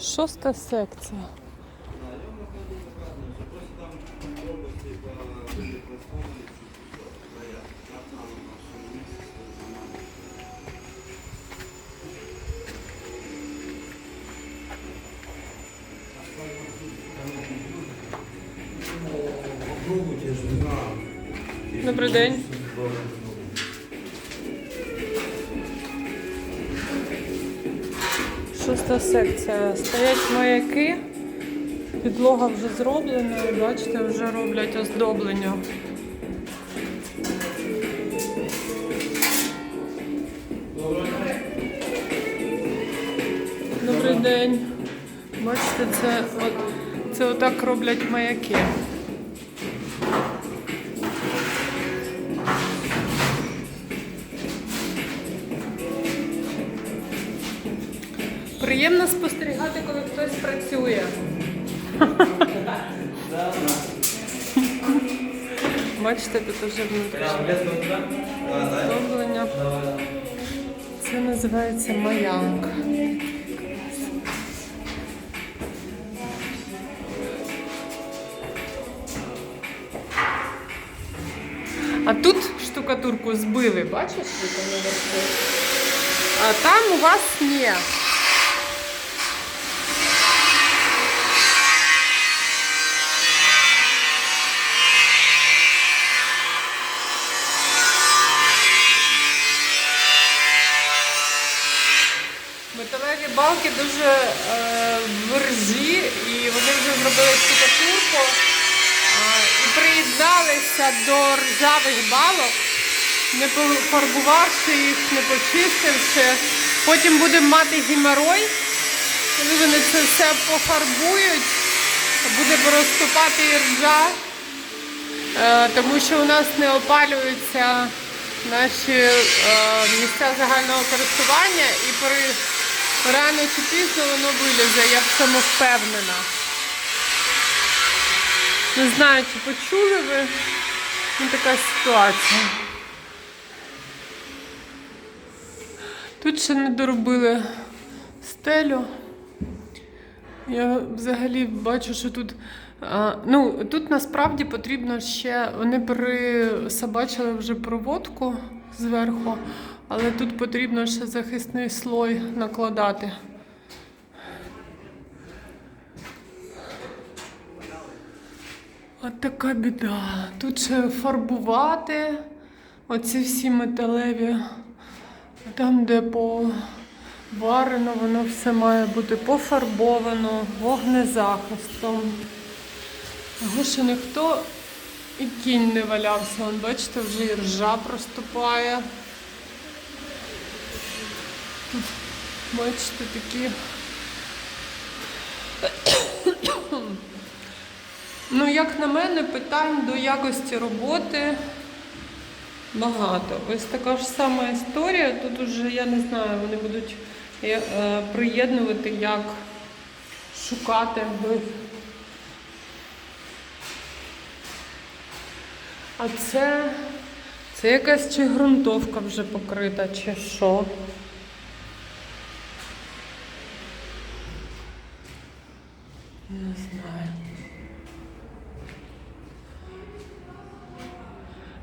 Шоста секція. Попробуйте, я ж не знаю. Добрий день. Шоста секція. Стоять маяки. Підлога вже зроблена, бачите, вже роблять оздоблення. Добрий день. Бачите, це, от, це отак роблять маяки. працює. Бачите, тут вже внутрішнє оздоблення. Це називається маянка. А тут штукатурку збили, бачиш, ви там наверху? А там у вас ні. Балки дуже е, і вони вже зробили штукатурку е, і приєдналися до ржавих балок, не пофарбувавши їх, не почистивши. Потім будемо мати геморой, коли вони це все пофарбують, буде проступати і ржа, е, тому що у нас не опалюються наші е, місця загального користування і при рано чи пізно воно вилізе, я в цьому впевнена. Не знаю, чи почули ви ну, така ситуація. Тут ще не доробили стелю. Я взагалі бачу, що тут. А, ну, тут насправді потрібно ще. Вони присобачили вже проводку зверху, але тут потрібно ще захисний слой накладати. От така біда. Тут ще фарбувати оці всі металеві. Там, де поварено, воно все має бути пофарбовано вогнезахистом. Його ще ніхто і кінь не валявся. Вон, бачите, вже і ржа проступає. Тут, бачите, такі. Ну, як на мене, питань до якості роботи багато. Ось така ж сама історія. Тут уже, я не знаю, вони будуть е, е, приєднувати, як шукати. А це, це якась чи ґрунтовка вже покрита, чи що. Не знаю.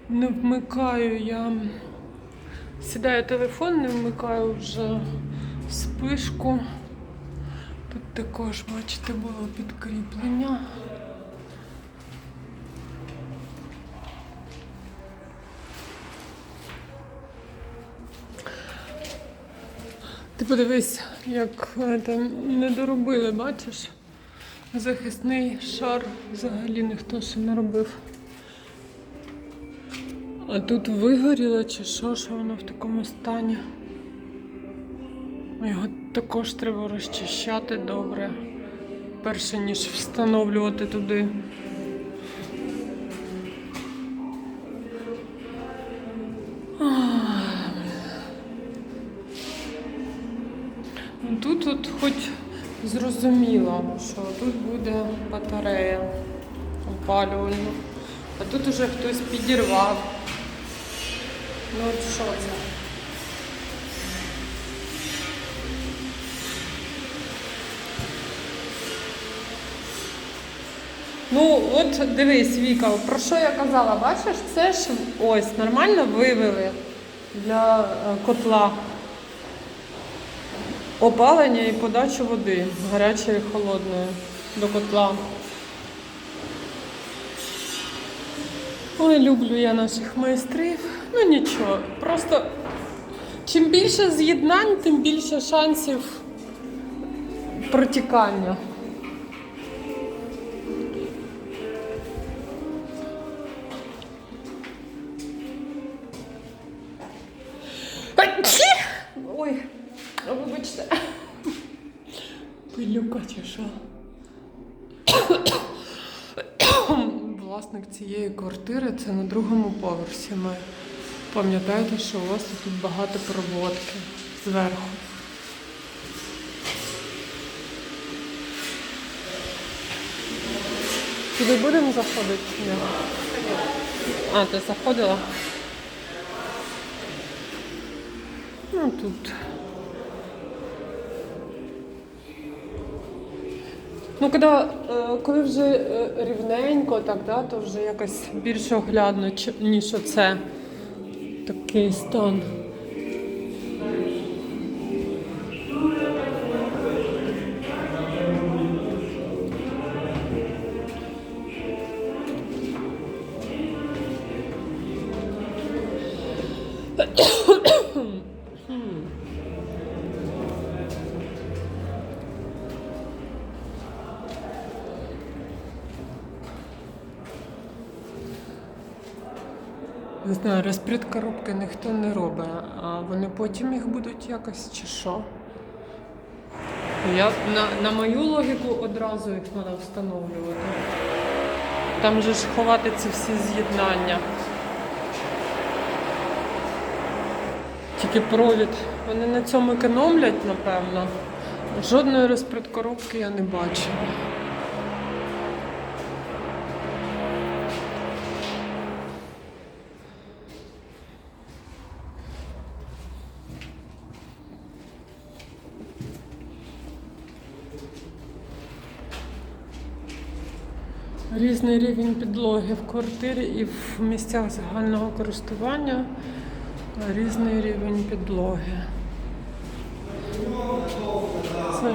Не вмикаю я. Сідаю телефон, не вмикаю вже спишку. Тут також, бачите, було підкріплення. Ти подивись, як е, там не доробили, бачиш? Захисний шар взагалі ніхто ще не робив. А тут вигоріло чи що, що воно в такому стані. Його також треба розчищати добре, перше ніж встановлювати туди. Тут от хоч Зрозуміло, що тут буде батарея опалювальна. А тут уже хтось підірвав. Ну от що це? Ну, от дивись, Віка, про що я казала, бачиш, це ж ось нормально вивели для е, котла опалення і подачу води гарячої і холодної до котла. Ой, люблю я наших майстрів. Ну нічого, просто чим більше з'єднань, тим більше шансів протікання. Ой, вибачте. Пилюка чи що? Власник цієї квартири це на другому поверсі. Ми пам'ятаєте, що у вас тут багато проводки зверху. Туди будемо заходити? Ні. А, ти заходила? Ну тут. Ну, коли, е, коли вже е, рівненько, так, да, то вже якось більш оглядно, ніж оце такий стан. Не знаю, розпрід коробки ніхто не робить, а вони потім їх будуть якось чи що. Я на, на мою логіку одразу їх треба встановлювати. Там же ж ховати ці всі з'єднання. Тільки провід. Вони на цьому економлять, напевно. Жодної розпред коробки я не бачу. Різний рівень підлоги в квартирі і в місцях загального користування. Різний рівень підлоги. Це.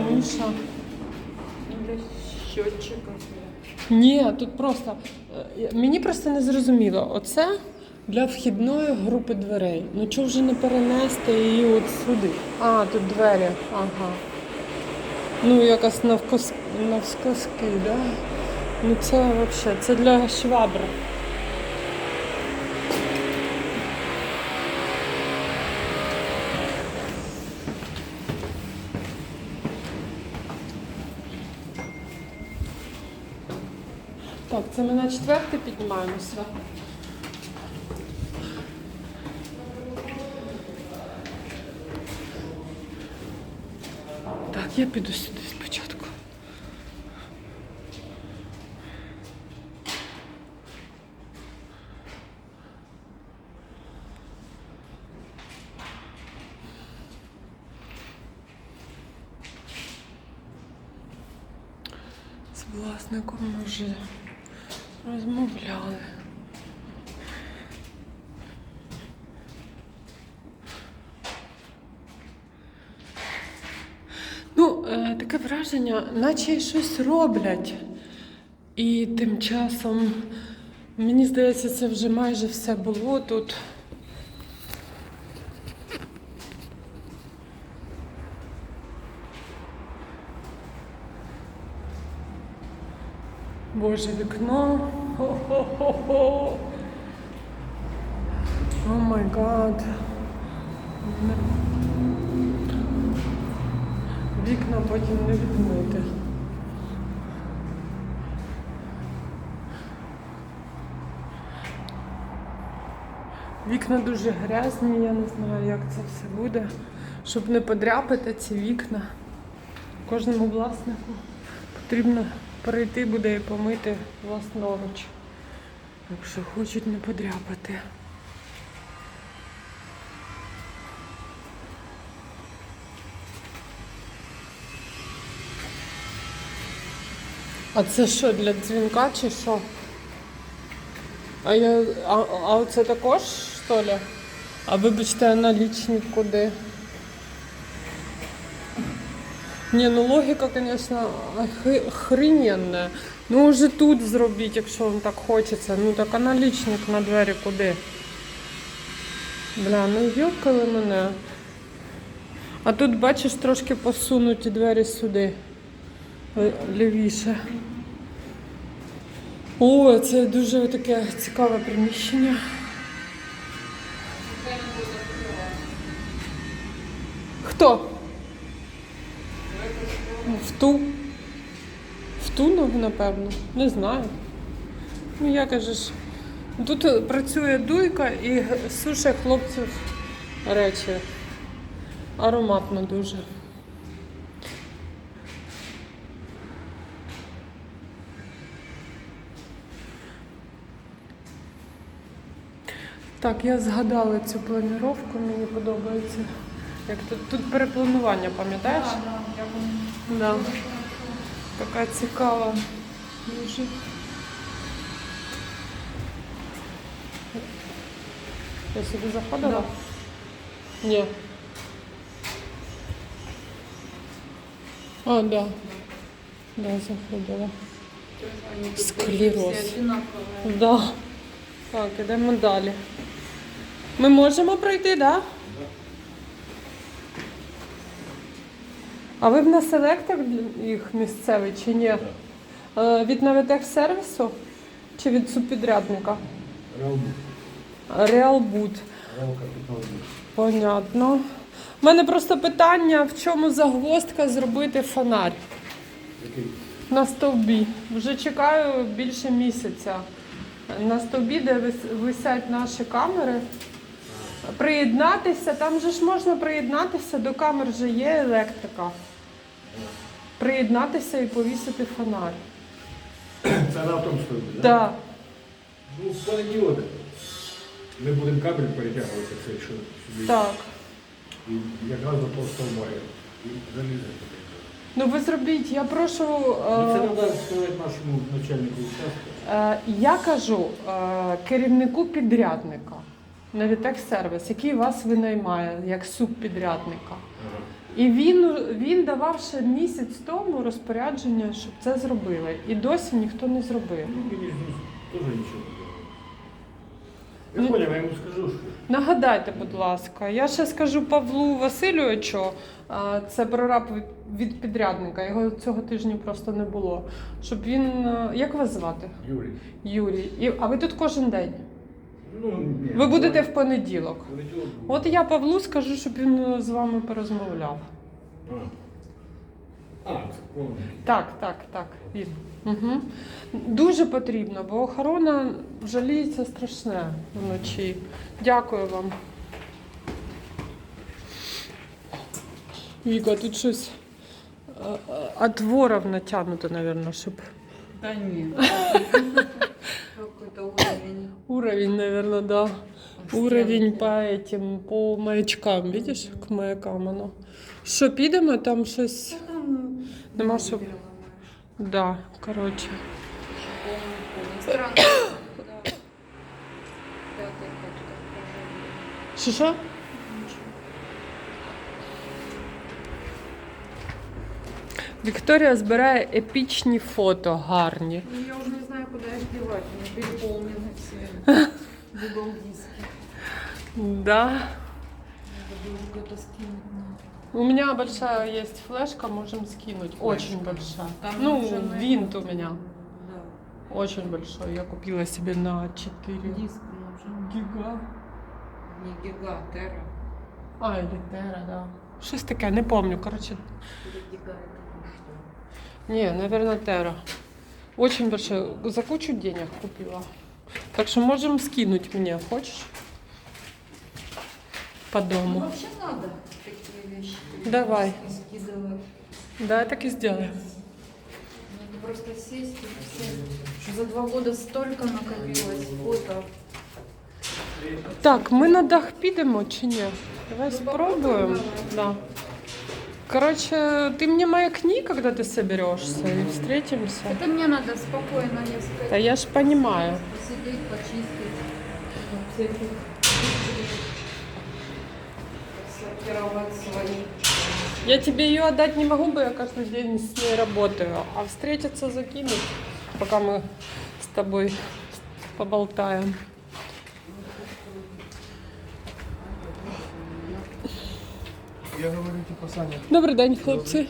Для щотчика. Ні, тут просто. е, Мені просто не зрозуміло. Оце для вхідної групи дверей. Ну чого вже не перенести її от сюди? А, тут двері. Ага. Ну, якось навкос... навскоски, да? Ну це взагалі, це для швабри. Так, це ми на четвертий піднімаємося. Так, я піду сюди спочатку. З власником ми вже розмовляли. Ну, е, таке враження, наче щось роблять. І тим часом, мені здається, це вже майже все було тут. Боже, вікно. Хо-хо-хо-хо. О май гад. Вікна потім не відмити. Вікна дуже грязні, я не знаю, як це все буде. Щоб не подряпати ці вікна. Кожному власнику потрібно перейти буде і помити власноруч. Якщо хочуть не подряпати. А це що, для дзвінка чи що? А я. А, а оце також, що ли? А вибачте, а налічник куди? Ні, ну логіка, звісно, охрененна. Ну уже тут зробіть, якщо вам так хочеться. Ну так а налічник на двері куди? Бля, ну йокали мене. А тут, бачиш, трошки посунуті двері сюди. Ле- Лівіше. О, це дуже таке цікаве приміщення. Хто? В ту. В ту, ну, напевно. Не знаю. Ну, я кажеш. Тут працює дуйка і суше хлопців речі. Ароматно дуже. Так, я згадала цю планіровку, мені подобається. Як тут, тут перепланування, пам'ятаєш? Да. Така цікава. Дуже. Я сюди заходила? Ні. А, да. Да, заходила. Склероз. Да. Так, ідемо далі. Ми можемо пройти, так? Да? А ви в нас електр для- їх місцевий чи ні? Е, Від навітехсервісу чи від субпідрядника? Реалбуд. Понятно. У мене просто питання, в чому загвоздка зробити фонарь на стовбі. Вже чекаю більше місяця. На стовбі, де висять наші камери. Приєднатися, там же ж можна приєднатися, до камер вже є електрика. Приєднатися і повісити фонарь. Це на стовбі, Так. так? Ну, в понеділок ми будемо кабель перетягувати цей, що сюди. Так. І якраз до того стовба. І залізати. Ну ви зробіть, я прошу. Ну, це Е, треба сказати нашому начальнику участку. е, я кажу е, керівнику підрядника Навітек-сервіс, який вас винаймає як субпідрядника. І він, він давав ще місяць тому розпорядження, щоб це зробили. І досі ніхто не зробив. Ну, мені теж нічого не. Я Ну, поняв, я йому скажу, що Нагадайте, будь ласка, я ще скажу Павлу Васильовичу, це прораб від- підрядника, його цього тижня просто не було. Щоб він. Як вас звати? Юрій. Юрій. А ви тут кожен день? Ну, ні, Ви будете в понеділок. От я Павлу скажу, щоб він е, з вами порозмовляв. А, а це. Так, так, так. Він. Угу. Дуже потрібно, бо охорона жаліється страшне вночі. Дякую вам. Віка, тут щось е, е, отворов натягнуто, мабуть, щоб Да нет. Какой-то уровень. уровень, мабуть, да. Уровень по этим, по маячкам, видиш, к маякам оно. Що, підемо, там щось. Да там Нема не що- переломаешь. Да, коротше. Полный полный. Странно. Да. Пятая точка отражения. Що що? Вікторія збирає епічні фото гарні. Ну, я уже не знаю, куда их девать. Они переполнены все. Google диски. Да. Надо было куда-то скинуть. У меня большая есть флешка, можем скинуть. Очень большая. Там ну, уже на- винт у меня. Да. Очень большой. Я купила себе на 4 Диск нужен. гига. Не гига, а тера. А, или тера, да. Щось таке, не это что? не, наверное, тера. Очень большой. За кучу денег купила. Так что можем скинуть мне. Хочешь? По Ну, дому. вообще надо такие вещи. Давай. Скидывать. Да, так и сделаем. Надо просто сесть и все. За два года столько накопилось фото. Так, ми на дах підемо чи ні? Давай спробуємо. Да. Короче, ты мне маякни, когда ты соберешься, и встретимся. Это мне надо спокойно несколько Да я ж понимаю. посидеть, почистить. всяких Сортировать свои. Я тебе ее отдать не могу, бо я каждый день с ней работаю. А встретиться закинуть, пока мы с тобой поболтаем. Я говорю, типа, Саня, Добрий день, хлопці.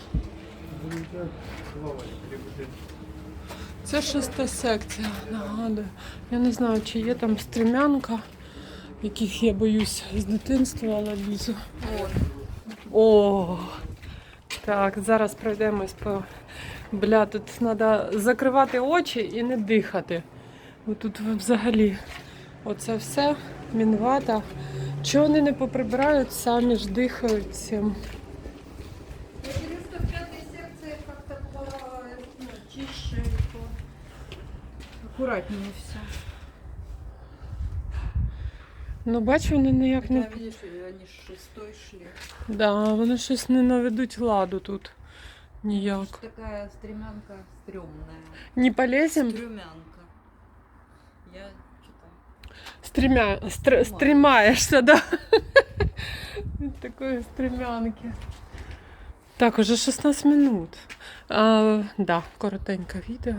Це шоста секція, нагадую. Я не знаю, чи є там стрімянка, яких я боюсь з дитинства, але лізу. О, так, зараз пройдемось по. Бля, тут треба закривати очі і не дихати. Бо тут взагалі оце все, мінвата. Чого вони не поприбирають, самі ж дихають цим. Ну, аккуратнее все. Ну, бачу, вони ніяк не. Да, видишь, шестой шли. Да, вони щось не наведуть ладу тут. Ніяк. Такая стремянка стрёмная. Не полезем? Стрёмянка. Я. Стремя... Стр... Стремаешься, да? Від такої стрімянки. Так, уже 16 минут. А, да, коротеньке відео.